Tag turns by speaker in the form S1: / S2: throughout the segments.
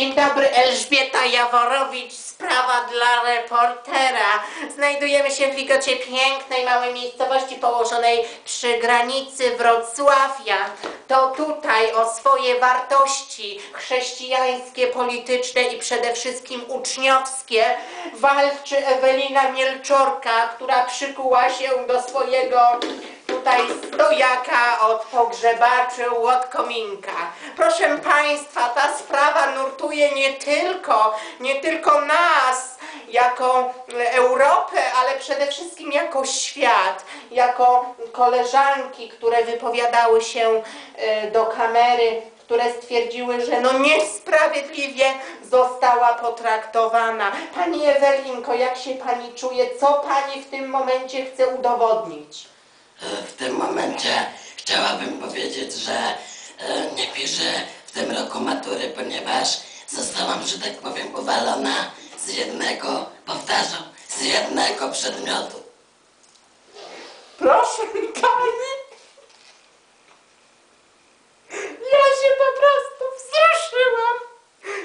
S1: Dzień dobry, Elżbieta Jaworowicz, sprawa dla reportera. Znajdujemy się w Ligocie pięknej małej miejscowości położonej przy granicy Wrocławia. To tutaj o swoje wartości chrześcijańskie, polityczne i przede wszystkim uczniowskie walczy Ewelina Mielczorka, która przykuła się do swojego tutaj stojaka od pogrzebaczy Łotkominka. Proszę Państwa, ta nie tylko, nie tylko nas, jako Europę, ale przede wszystkim jako świat, jako koleżanki, które wypowiadały się e, do kamery, które stwierdziły, że no niesprawiedliwie została potraktowana. Pani Ewelinko, jak się Pani czuje? Co Pani w tym momencie chce udowodnić?
S2: W tym momencie chciałabym powiedzieć, że e, nie piszę w tym roku matury, ponieważ zostałam, że tak powiem, uwalona z jednego, powtarzam, z jednego przedmiotu.
S1: Proszę Pani. Ja się po prostu wzruszyłam.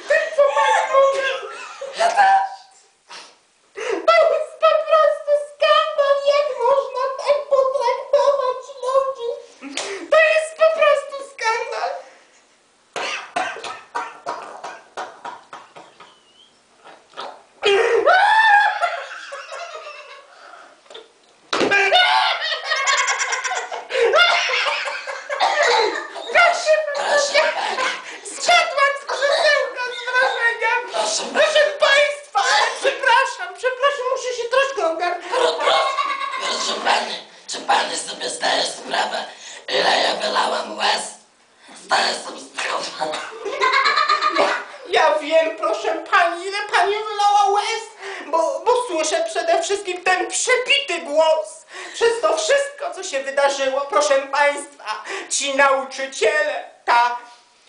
S1: Tym, co Pani mówi.
S2: Ja też.
S1: To jest po prostu skandal, jak można tak potraktować ludzi. To jest po prostu skandal. Proszę
S2: Proszę pani,
S1: Zsiadłam z krzesełka z wrażenia!
S2: Proszę.
S1: Proszę Państwa, ale przepraszam, przepraszam, muszę się troszkę ogarnąć.
S2: proszę pani, pani sobie zdaje sprawę, ile ja wylałam łez? Zdaję sobie sprawę.
S1: Ja, ja wiem, proszę Pani, ile Pani wylała łez, bo, bo słyszę przede wszystkim ten przepity głos. Przez to wszystko, co się wydarzyło, proszę Państwa, ci nauczyciele, ta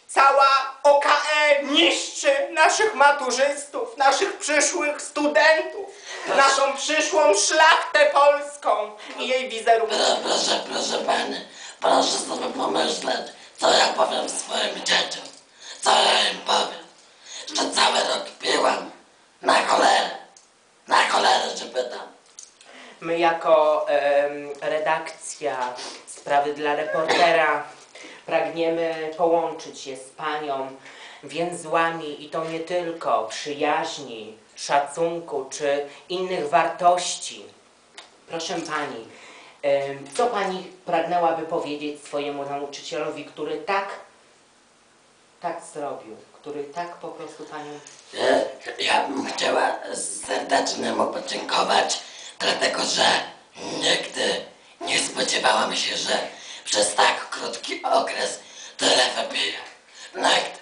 S1: cała OKE niszczy naszych maturzystów, naszych przyszłych studentów, naszą przyszłą szlachtę polską i jej wizerunek.
S2: Pro, proszę, proszę pani, proszę sobie pomyśleć, co ja powiem swoim dzieciom. Co ja im powiem? Że cały rok piłam na cholerę. Na cholerę się pytam.
S1: My jako em, redakcja Sprawy dla Reportera pragniemy połączyć się z Panią więzłami i to nie tylko przyjaźni, szacunku czy innych wartości. Proszę Pani, co Pani pragnęłaby powiedzieć swojemu nauczycielowi, który tak, tak zrobił, który tak po prostu Panią...
S2: E, Ja bym chciała serdecznie mu podziękować, dlatego że nigdy nie spodziewałam się, że przez tak krótki okres tyle wypiję. Nigdy.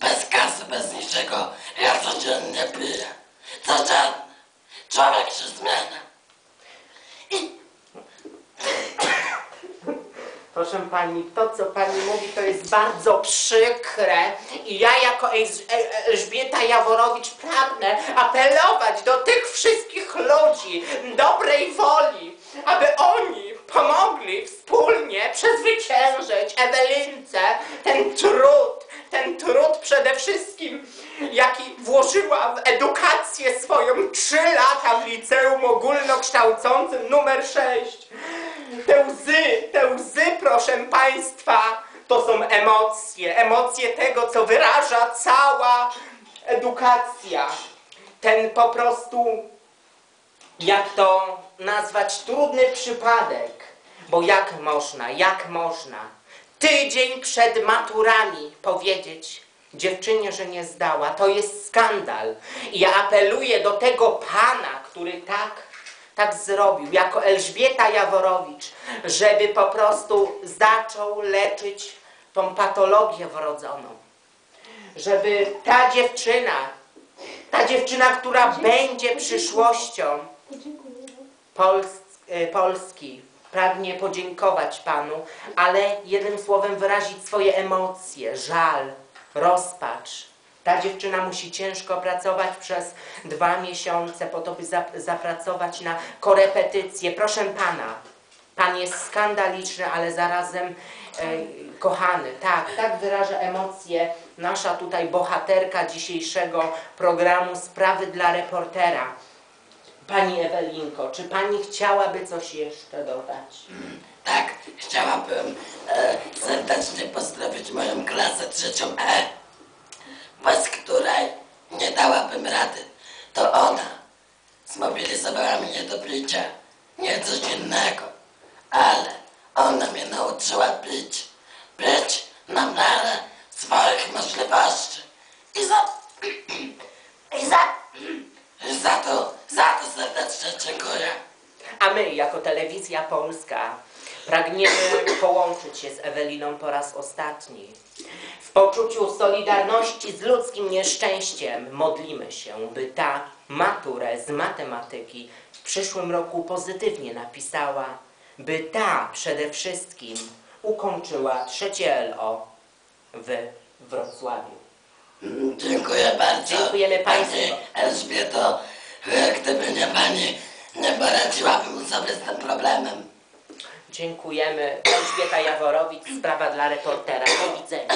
S2: Bez kasy, bez niczego. Ja codziennie piję. Codziennie. Człowiek się zmienia.
S1: Proszę pani, to co pani mówi, to jest bardzo przykre i ja jako Elż- El- Elżbieta Jaworowicz pragnę apelować do tych wszystkich ludzi dobrej woli, aby oni pomogli wspólnie przezwyciężyć Ewelince ten trud, ten trud przede wszystkim, jaki włożyła w edukację swoją trzy lata w liceum ogólnokształcącym numer 6. Te łzy, te łzy, proszę Państwa, to są emocje, emocje tego, co wyraża cała edukacja. Ten po prostu, jak to nazwać, trudny przypadek. Bo jak można, jak można tydzień przed maturami powiedzieć dziewczynie, że nie zdała, to jest skandal. I ja apeluję do tego pana, który tak, tak zrobił, jako Elżbieta Jaworowicz, żeby po prostu zaczął leczyć tą patologię wrodzoną. Żeby ta dziewczyna, ta dziewczyna, która będzie przyszłością E, Polski, pragnie podziękować Panu, ale jednym słowem wyrazić swoje emocje, żal, rozpacz. Ta dziewczyna musi ciężko pracować przez dwa miesiące po to, by zap zapracować na korepetycje. Proszę Pana, Pan jest skandaliczny, ale zarazem e, kochany. Tak, tak wyraża emocje nasza tutaj bohaterka dzisiejszego programu Sprawy dla reportera. Pani Ewelinko, czy pani chciałaby coś jeszcze dodać?
S2: Tak, chciałabym e, serdecznie pozdrowić moją klasę trzecią E, bez której nie dałabym rady. To ona zmobilizowała mnie do picia, nie coś innego, ale ona mnie nauczyła pić, pić na miarę swoich możliwości. I za, i za, za to, za to serdecznie dziękuję.
S1: A my, jako Telewizja Polska, pragniemy połączyć się z Eweliną po raz ostatni. W poczuciu solidarności z ludzkim nieszczęściem modlimy się, by ta maturę z matematyki w przyszłym roku pozytywnie napisała, by ta przede wszystkim ukończyła trzecie LO w Wrocławiu.
S2: Dziękuję bardzo.
S1: Dziękujemy państwu.
S2: Pani Elżbieto, gdyby nie pani, nie poradziłabym sobie z tym problemem.
S1: Dziękujemy. Elżbieta Jaworowicz, sprawa dla reportera. Do widzenia.